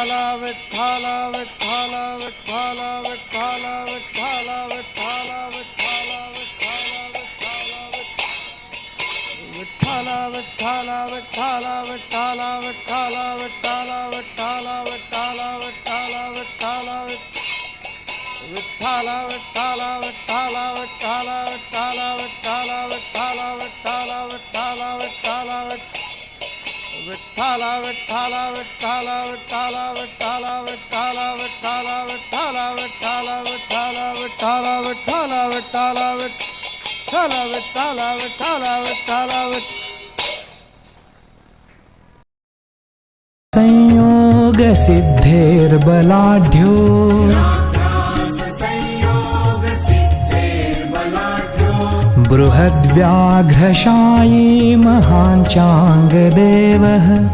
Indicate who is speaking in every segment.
Speaker 1: Hello.
Speaker 2: संयोग सिद्धेर बलाढ्यो बृहद्व्याघ्रशायी महान् चाङ्गदेवः।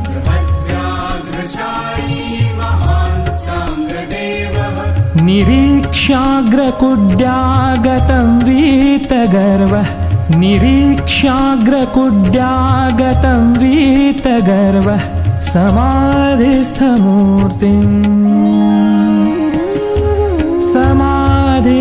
Speaker 2: निरीक्ष्याग्रकुड्यागतं वीतगर्वः। निरीक्ष्याग्रकुड्यागतं वीतगर्वः। समाधिस्थमूर्तिम्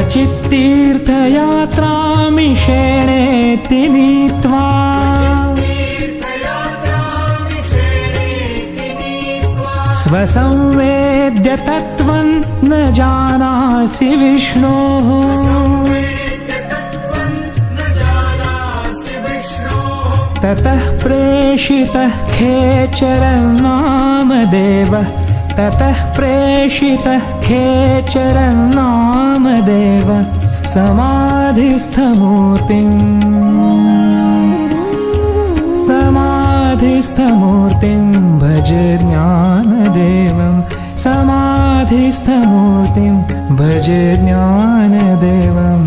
Speaker 2: क्वचित् तीर्थयात्रामिषेणेति नीत्वा स्वसंवेद्य तत्त्वं न जानासि विष्णोः ततः प्रेषितः खेचरं नामदेवः ततः प्रेषितः खेचरं नामदेव समाधिस्थमूर्तिम्। समाधिस्थमूर्तिं भज ज्ञानदेवं समाधिस्थमूर्तिं भज ज्ञानदेवम्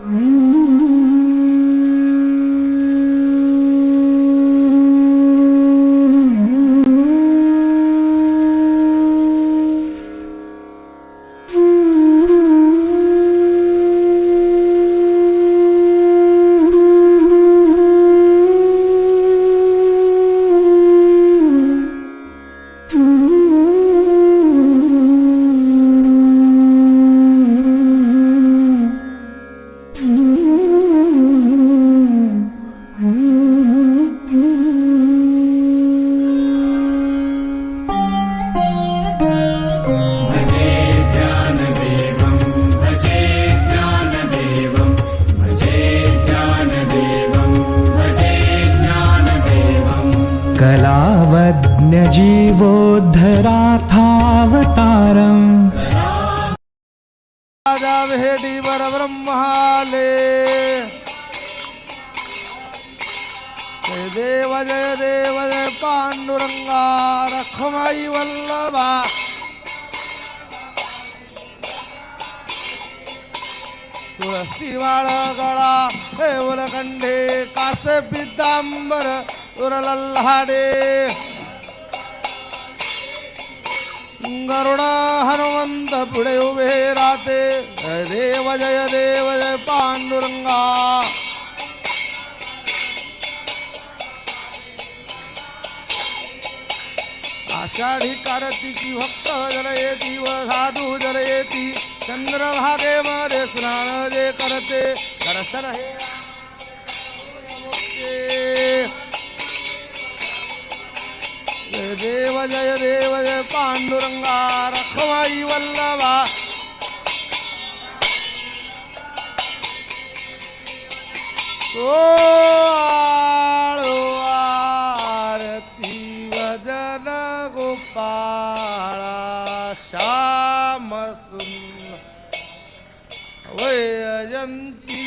Speaker 1: Mm-hmm. कलावज्ञजीवोद्धराथावतारम् राजावहेडि वरब्रह्माले जय देव जय देव जय पाण्डुरङ्गा रखमायि वल्लभा। तुळसी वाळ गळा हेवलकंढे कास पितांबर। उरलल्हाडे गरुड हनुमंत पुढे उभे राहते. जय देव जय देव जय पांडुरंगा. आषाढी कार्तिकी भक्त जलयेती व साधू जलयेती. चंद्रभागेमध्ये स्नान जे करते. दर्शन हे देव जय देव जय पांडुरंगा रखमाई वल्लभा। ओ आरती वदन गोपाळा श्याम सुंदर। वय अजंती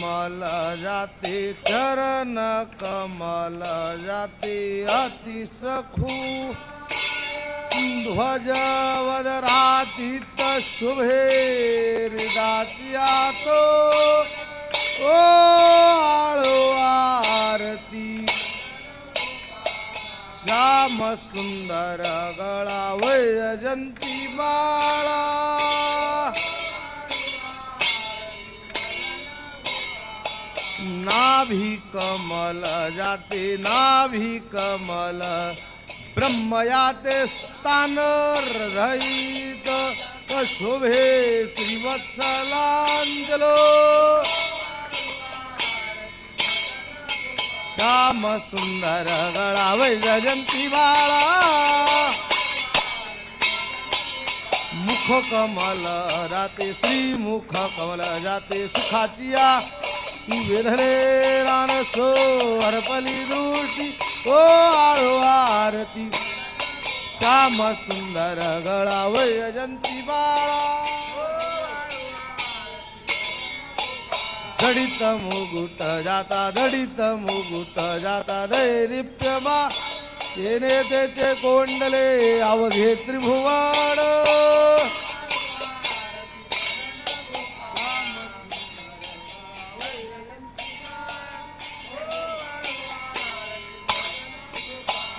Speaker 1: कमल जाते चरण कमल जाते अति सखू ध्वज वदरातीत शुभे हृदासिया तो ओ आळो आरती. श्याम सुंदर गळा वैजंती मा. नाभी कमल जाते नाभी कमल. ब्रह्मयाते स्थान हृदयित शोभे श्रीवत्सलांजलो. श्याम सुंदर गळा वैजयंती बाळा. मुख कमल जाते श्री मुख कमल जाते सुखाचिया वेधले रानसो हरपली दृष्टी ओ आळो आरती. श्याम सुंदर गळा वैजंती बाळा. दडित मुगुट जाता दडित मुगुट जाता दैरिप्य बा येणे त्याचे कोंडले अवघे त्रिभुवाड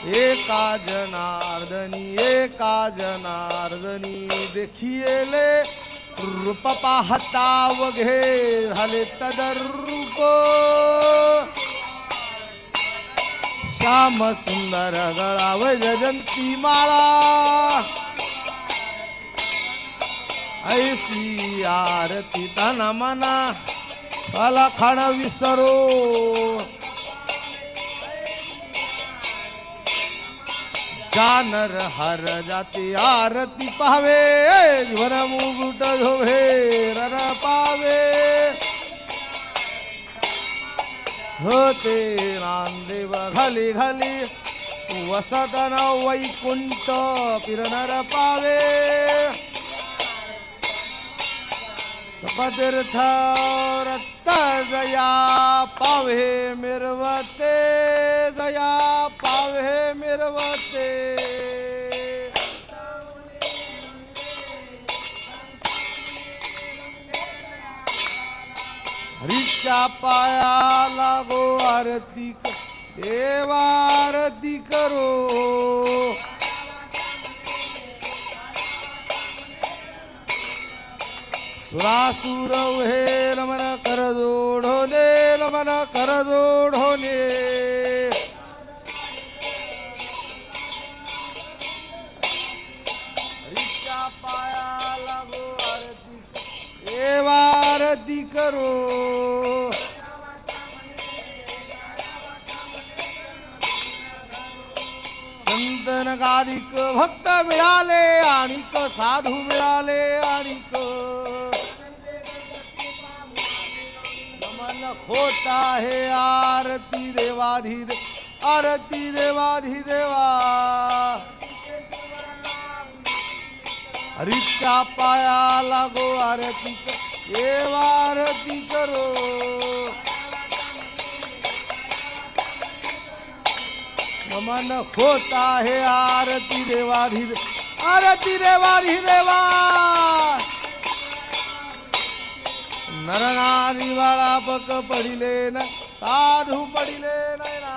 Speaker 1: एका जनार्दनी एका जनार्दनी देखिले रूप पाहता वघे झाले तदरूप. श्याम सुंदर गळाव वैजयंती माळा. ऐसी आरती तन मना मला खाण विसरो. जानर हर जाती आरती पावे वर मुगुट धोवे रर पावे। होते रामदेव घाली घाली वसतन वैकुंठ पिरनर पावे। पतीर्थ रत्त जया पावे मिरवते जया पावे मिरवते हरीच्या पाया लागो आरती देवारती देवा आरती करो। सुरासुर हे नमन कर जोडोने नमन कर जोडोने करो. संतन गादिक भक्त मिळाले आणिक साधू मिळाले आणिक. नमन खोट आहे आरती देवाधी आरती देवाधी देवा. हरीच्या पाया लागो आरती देवारती आरती करो. नमन होता है आरती देवाधी आरती देवाधी देवा. नरनारी बाळा पक पडिले न साधू पडिले नैना ना.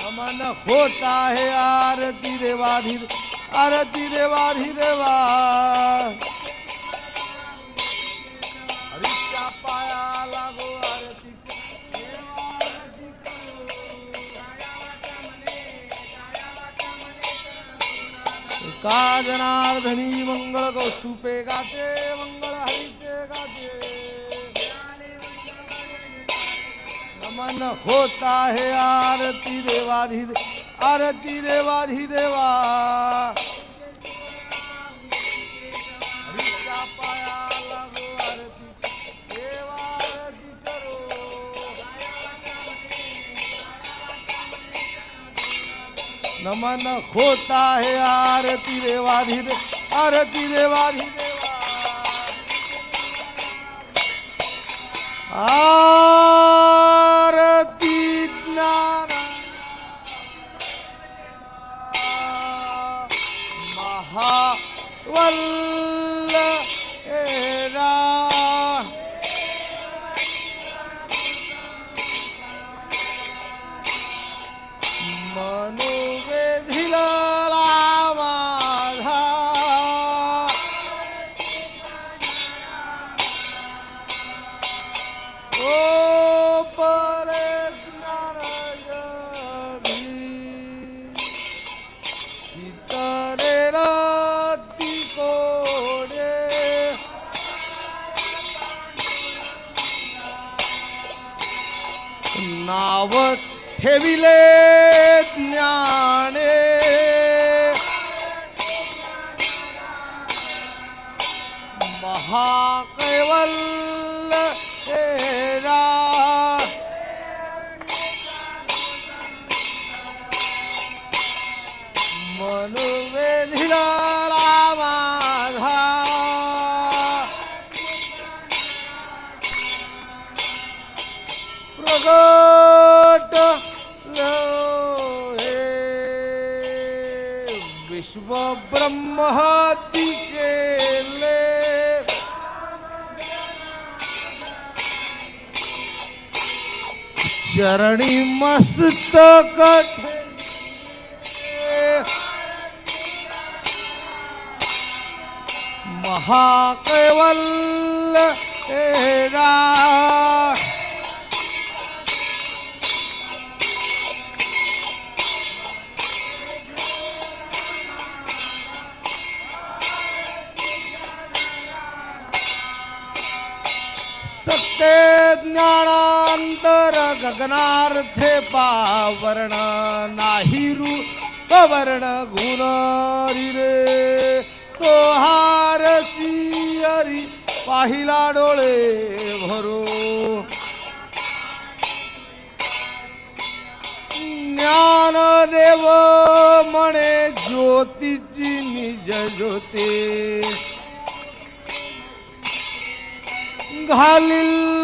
Speaker 1: नमन है आहे आरती देवाधी आरती देवाधी देवा. हरीच्या पाया लागो आरती देवा आरती का जनार्दनी मंगळ कौस्तुपे गाते मंगळ हरिते गाते. नमन होता है आरती देवा आरती देवाधी देवा नमन होता है आरती देवाधी आरती देवाधी देवा आरती ज्ञान महावल्ल ठेविले ज्ञाने चरणी मस्त ठेवले. महाकैवल्य सत्य गगनार्थे पावरण नाही रु पवर्ण गुण रे. तो हारसी हरी पाहिला डोळे भरो. ज्ञानदेव म्हणे ज्योतीची निज ज्योते.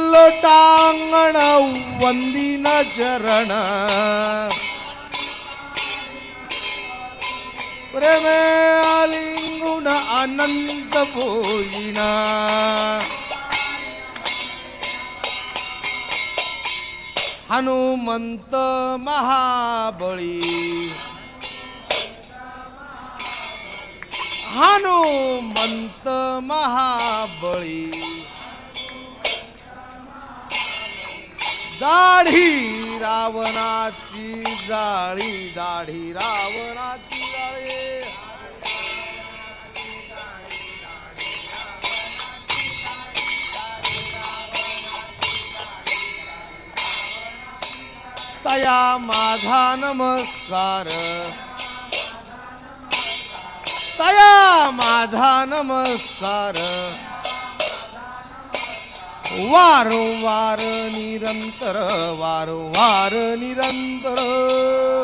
Speaker 1: ಸಿಂಘಾಲಿಲ್ಲೊಟಾಂಗಣ ಒಂದಿನ ಚರಣ ಪ್ರೇಮೇ ಅಲಿಂಗುಣ ಅನಂತ ಭೋಜಿನ. ಹನುಮಂತ ಮಹಾಬಳಿ ಹನುಮಂತ ಮಹಾಬಳಿ दाढी रावणाची जाळी दाढी रावणाची जाळी. तया माझा नमस्कार. तया माझा नमस्कार. वारंवार निरंतर वारंवार निरंतर.